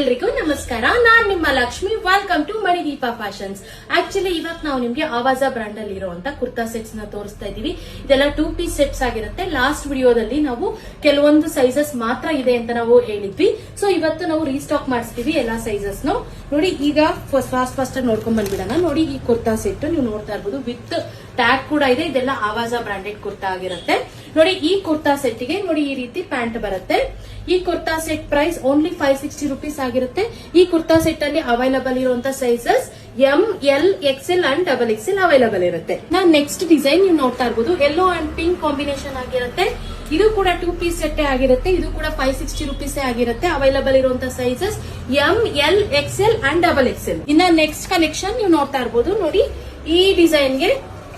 ಎಲ್ರಿಗೂ ನಮಸ್ಕಾರ. ನಾನ್ ನಿಮ್ಮ Lakshmi. Welcome to Manideepa fashions actually ಇವತ್ತು ನಾವು ನಿಮ್ಗೆ ಆವಾಜ ಬ್ರಾಂಡ್ ಅಲ್ಲಿ ಇರುವಂತ ಕುರ್ತಾ ಸೆಟ್ಸ್ನ ತೋರಿಸ್ತಾ ಇದೀವಿ ಇದೆಲ್ಲ ಟೂ ಪೀಸ್ ಸೆಟ್ಸ್ ಆಗಿರುತ್ತೆ. ಲಾಸ್ಟ್ ವಿಡಿಯೋದಲ್ಲಿ ನಾವು ಕೆಲವೊಂದು ಸೈಜಸ್ ಮಾತ್ರ ಇದೆ ಅಂತ ನಾವು ಹೇಳಿದ್ವಿ. ಸೊ ಇವತ್ತು ನಾವು ರೀಸ್ಟಾಕ್ ಮಾಡಿಸ್ತೀವಿ ಎಲ್ಲಾ ಸೈಜಸ್ ನೋಡಿ, ಈಗ ಫಸ್ಟ್ ಫಾಸ್ಟ್ ಆಗಿ ನೋಡ್ಕೊಂಡ್ ಬಂದ್ಬಿಡೋಣ. ನೋಡಿ, ಈ ಕುರ್ತಾ ಸೆಟ್ ನೀವು ನೋಡ್ತಾ ಇರ್ಬೋದು. ವಿತ್ ಟ್ಯಾಗ್ ಕೂಡ ಇದೆ. ಇದೆಲ್ಲ ಆವಾಜ ಬ್ರಾಂಡೆಡ್ ಕುರ್ತಾ ಆಗಿರುತ್ತೆ. ನೋಡಿ, ಈ ಕುರ್ತಾ ಸೆಟ್ಗೆ ನೋಡಿ, ಈ ರೀತಿ ಪ್ಯಾಂಟ್ ಬರುತ್ತೆ. ಈ kurta set price only five sixty rupees ಆಗಿರುತ್ತೆ. ಈ ಕುರ್ತಾ ಸೆಟ್ ಅಲ್ಲಿ ಅವೈಲಬಲ್ ಇರುವಂತ sizes M L XL and double XL available ಇರುತ್ತೆ. ನಾನ್ ನೆಕ್ಸ್ಟ್ ಡಿಸೈನ್ ನೀವು ನೋಡ್ತಾ ಇರಬಹುದು ಯೆಲ್ಲೋ ಅಂಡ್ ಪಿಂಕ್ ಕಾಂಬಿನೇಷನ್ ಆಗಿರುತ್ತೆ. ಇದು ಕೂಡ ಟೂ ಪೀಸ್ ಸೆಟ್ ಆಗಿರುತ್ತೆ. ಇದು ಕೂಡ ಫೈವ್ ಸಿಕ್ಸ್ಟಿ ರುಪೀಸ್ ಆಗಿರುತ್ತೆ. ಅವೈಲಬಲ್ ಇರುವಂತ sizes M L XL and double XL ಇನ್ನ ನೆಕ್ಸ್ಟ್ ಕಲೆಕ್ಷನ್ ನೀವು ನೋಡ್ತಾ ಇರಬಹುದು ನೋಡಿ, ಈ ಡಿಸೈನ್ಗೆ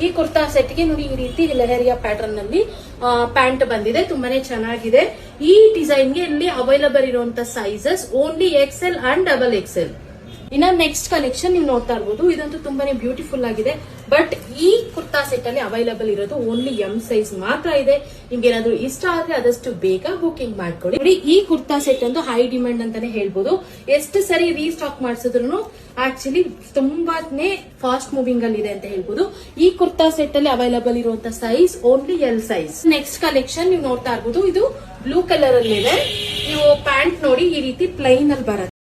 ಈ ಕುರ್ತಾ ಸೆಟ್ಗೆ ನೋಡಿ ಈ ರೀತಿ ಲೆಹರಿಯಾ ಪ್ಯಾಟರ್ನ್ನಲ್ಲಿ ಪ್ಯಾಂಟ್ ಬಂದಿದೆ. ತುಂಬಾನೇ ಚೆನ್ನಾಗಿದೆ. ಈ ಡಿಸೈನ್ಗೆ ಇಲ್ಲಿ ಅವೈಲಬಲ್ ಇರುವಂತ sizes only XL and double XL ಇನ್ನ ನೆಕ್ಸ್ಟ್ ಕಲೆಕ್ಷನ್ ನೀವು ನೋಡ್ತಾ ಇರ್ಬೋದು. ಇದಂತೂ ತುಂಬಾನೇ ಬ್ಯೂಟಿಫುಲ್ ಆಗಿದೆ. ಬಟ್ ಈ ಕುರ್ತಾ ಸೆಟ್ ಅಲ್ಲಿ ಅವೈಲಬಲ್ ಇರೋದು ಓನ್ಲಿ ಎಂ ಸೈಜ್ ಮಾತ್ರ ಇದೆ. ನಿಮ್ಗೆ ಏನಾದ್ರು ಇಷ್ಟ ಆದ್ರೆ ಆದಷ್ಟು ಬೇಗ ಬುಕಿಂಗ್ ಮಾಡ್ಕೊಳ್ಳಿ. ನೋಡಿ, ಈ ಕುರ್ತಾ ಸೆಟ್ ಅಂತೂ ಹೈ ಡಿಮ್ಯಾಂಡ್ ಅಂತಾನೆ ಹೇಳ್ಬೋದು. ಎಷ್ಟು ಸರಿ ರೀಸ್ಟಾಕ್ ಮಾಡಿಸಿದ್ರು ಆಕ್ಚುಲಿ ತುಂಬಾನೇ ಫಾಸ್ಟ್ ಮೂವಿಂಗ್ ಅಲ್ಲಿ ಇದೆ ಅಂತ ಹೇಳ್ಬೋದು. ಈ ಕುರ್ತಾ ಸೆಟ್ ಅಲ್ಲಿ ಅವೈಲಬಲ್ ಇರುವಂತ size only L size next collection ನೀವು ನೋಡ್ತಾ ಇರ್ಬೋದು. ಇದು ಬ್ಲೂ ಕಲರ್ ಅಲ್ಲಿ ಇದೆ ನೀವು ಪ್ಯಾಂಟ್ ನೋಡಿ ಈ ರೀತಿ ಪ್ಲೈನ್ ಅಲ್ಲಿ ಬರುತ್ತೆ.